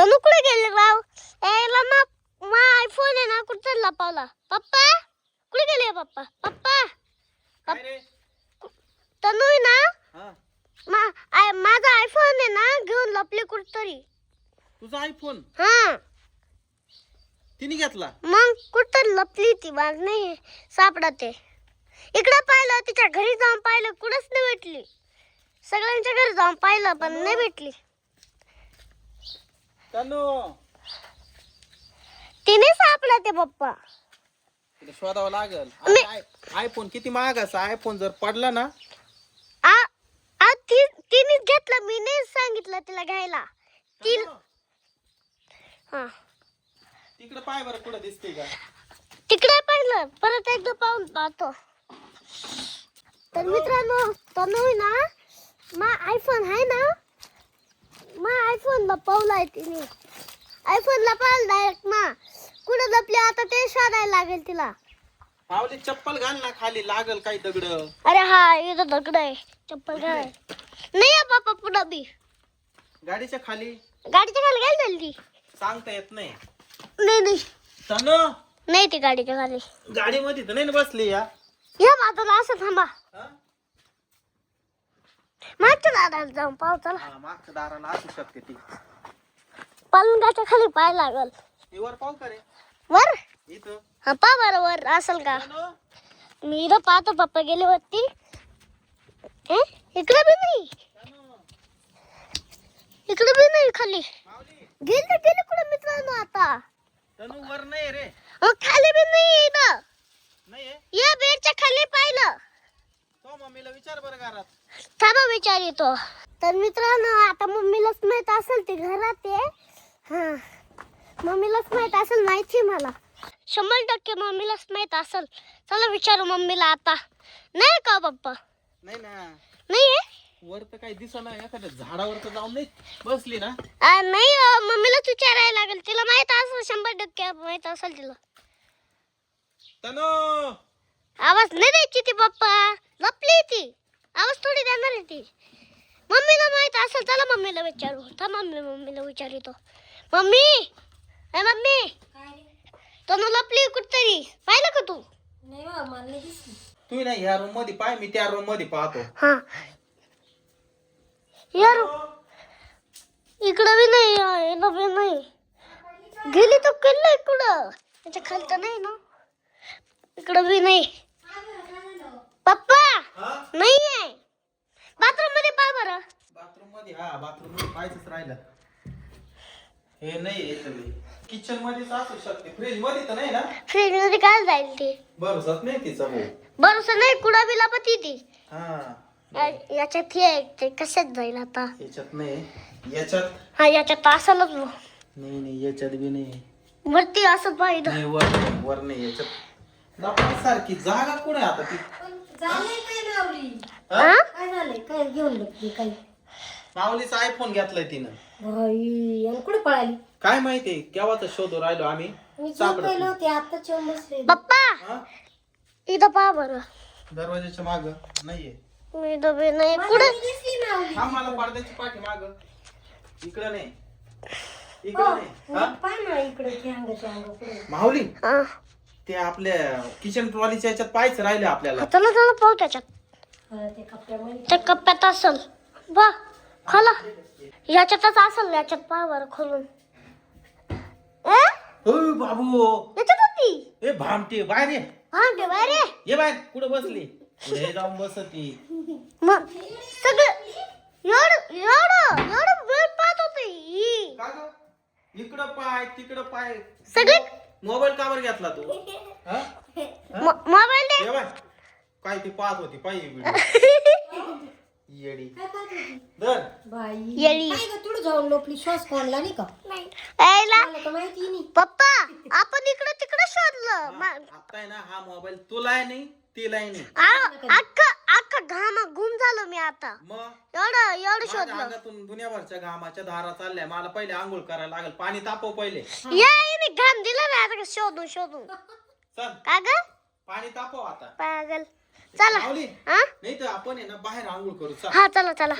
तनु कुठे गेले राव. यायला मा मा आयफोन आहे ना कुठे लपावला पप्पा? कुठे गेले पप्पा? पप्पा? रे? तनु आहे ना? हा. मा आय माझा आयफोन आहे ना घेऊन लपले कुठतरी. तुझा आयफोन हा. तिने घेतला? मग कुठं लपली ती बाग नाही सापडत आहे. इकडं पाहिलं तिच्या घरी जाऊन पाहिलं कुठंच नाही भेटली. सगळ्यांच्या घरी जाऊन पाहिलं पण नाही भेटली. तनु. तिने सापडत आहे पप्पा. तिला शोधावं लागल. मी- आयफोन किती महागाचा आयफोन जर पडला ना? आ आ ती तिनेच घेतलं मी नाही सांगितलं तिला घ्यायला. ती तनु, हा. तिकडे पाय बरं कुठं दिसते का? तिकडे पाहिलं परत एकदा पाहून पाहतो. तर मित्रांनो तनु आहे ना? मा आयफोन आहे ना? मा आयफोन लपवलाय तिने. आयफोन लपवला डायरेक्ट मा. कुठं लपली आता ते शोधायला लागेल तिला. माऊली चप्पल घाल ना खाली लागल काही दगड. अरे हा इथं दगड आहे. चप्पल काय नाही आहे बापा पुढं बी. गाडीच्या खाली. गाडीच्या खाली झाली ती सांगता येत नाही. नाही नाही. तनु नाही ती गाडीच्या खाली. गाडीमध्ये तर नाही ना बसली या. या बाजूला असं थांबा. दादाला जाऊन पाहू चला. हा, मागच्या दाराला असू शकते ती. पलंगाच्या खाली पाय लागल. ती वर पाहू का रे? वर? इथं. हा पा बरं वर असेल का? मी इथं पाहतो पप्पा गेले वरती. ए इकडे बी नाही. इकडे बी नाही खाली. माऊली. गेले गेले कुठे मित्रांनो आता? तनु वर नाही रे. अहो, खाली बी नाही इथं. नाही आहे? या बेडच्या खाली तो मम्मीला विचार बरं घरात. थांबा विचार येतो. तर मित्रांनो आता मम्मीलाच माहीत असेल ते घरात आहे. हा. मम्मीलाच माहीत असेल माहिती मला. शंभर टक्के मम्मीलाच माहीत असेल. चला विचारू मम्मीला आता. नाही का पप्पा? नाही ना. नाही आहे? वर तर काही दिसत नाही एखाद्या झाडावर तर जाऊन नाही बसली ना. नाही अ, मम्मीलाच विचारायला लागेल. तिला माहीत असेल शंभर टक्के माहीत असेल तिला. तनु! आवाज नाही द्यायची ती पप्पा. लपली ती आवाज थोडी देणार आहे ती. मम्मीला माहीत असेल चला मम्मीला विचारू. थांब मम्मी मम्मीला विचारितो मम्मी! ए मम्मी! तनु लपली कुठतरी. पाहिलं का तू? तू ना ह्या रूममध्ये पाय मी त्या रूममध्ये पाहतो. हा. यार इकडं बी नाही याला बी नाही. गेली तर केलंय कुठं त्याच्याखाली तर नाही ना? इकडं बी नाही. पप्पा हा? नाही आहे बाथरूममध्ये पा बरं. बाथरूममध्ये हा बाथरूममध्ये पाहायचंच राहिलं. हे नाही किचन मध्येच असू शकते. फ्रीजमध्ये तर नाही ना? फ्रीजमध्ये काय जाईल ती. भरोसाच नाही तिचा भाऊ. बरोबर नाही कुडा बी लपती ती. हा. या- याच्यात हे आहे, ते कशात जाईल आता? याच्यात नाही. याच्यात? हा याच्यात असलच बुवा. नाही नाही याच्यात बी नाही. वरती असत पाहिजे नाही वर नाही वर नाही याच्यात. सारखी जागा कुठे आता ती? काय माऊली? हा? काय झालंय? काय घेऊन बघते काही. माऊलीचा आयफोन घेतलाय तिनं. भाई आणि कुठे पळाली? काय माहितीये केव्हाच शोधू राहिलो आम्ही? मी सापडत झोपायला नाही. होते आता येऊन बसले. पप्पा! हा? इथं पहा बरं. दरवाजाच्या माग नाहीये. मी इथं बी नाही. कुठे? दिसली माऊली. हा मला पडद्याची पाठी माग. इकडं नाही. हो, इकडं नाही. हा? पाय ना इकडे ते अंगाच्या अंग पुढे माऊली हा. ते आपल्या किचन ट्रॉलीच्या याच्यात पाहायचं राहिले आपल्याला. चला चला पाहू त्याच्यात. त्या कप्प्यात असल. बा खोला. याच्यातच असल याच्यात पहा बरं खोलून. ए? हो बाबू. याच्यात होती. ए भामटे बाहेर ये. हा ते बाहेर ये. ये बाहेर कुठं बसली? पुढे जाऊन बसती. मग सगळं एवढं एवढं एवढं वेळ पाहत होते. ही का ग? इकडं पाय तिकडं पाय. सगळे मोबाईल कावर घेतला तू? हा? म- मोबाईल दे. ये बाय. काय ती पाहत होती पाहिजे व्हिडिओ येडी. काय पाहत होती? धर. बाई. येडी. काय ग तुड जाऊन लोपली श्वास कोणला नाही का? मला तर माहिती नाही. पप्पा आपण इकडे तिकडे शोधलं. मा- आता आहे ना हा मोबाईल तुलाही नाही तिलाही नाही. आ- अख्खं अख्खं घामा झालो मी आता. मग? एवढं एवढं माझ्या शोधलं. अंगातून दुनियाभरच्या घामाच्या धारा चालल्या. मला पहिले आंघोळ करायला लागल. पाणी तापव पहिले. या याने घाम दिला ना आता शोधून शोधून. चल. का ग पाणी तापव आता. पागल. चला. माऊली हा? नाही तर आपण आहे ना बाहेर आंघोळ करू. चल. हा चला. चल.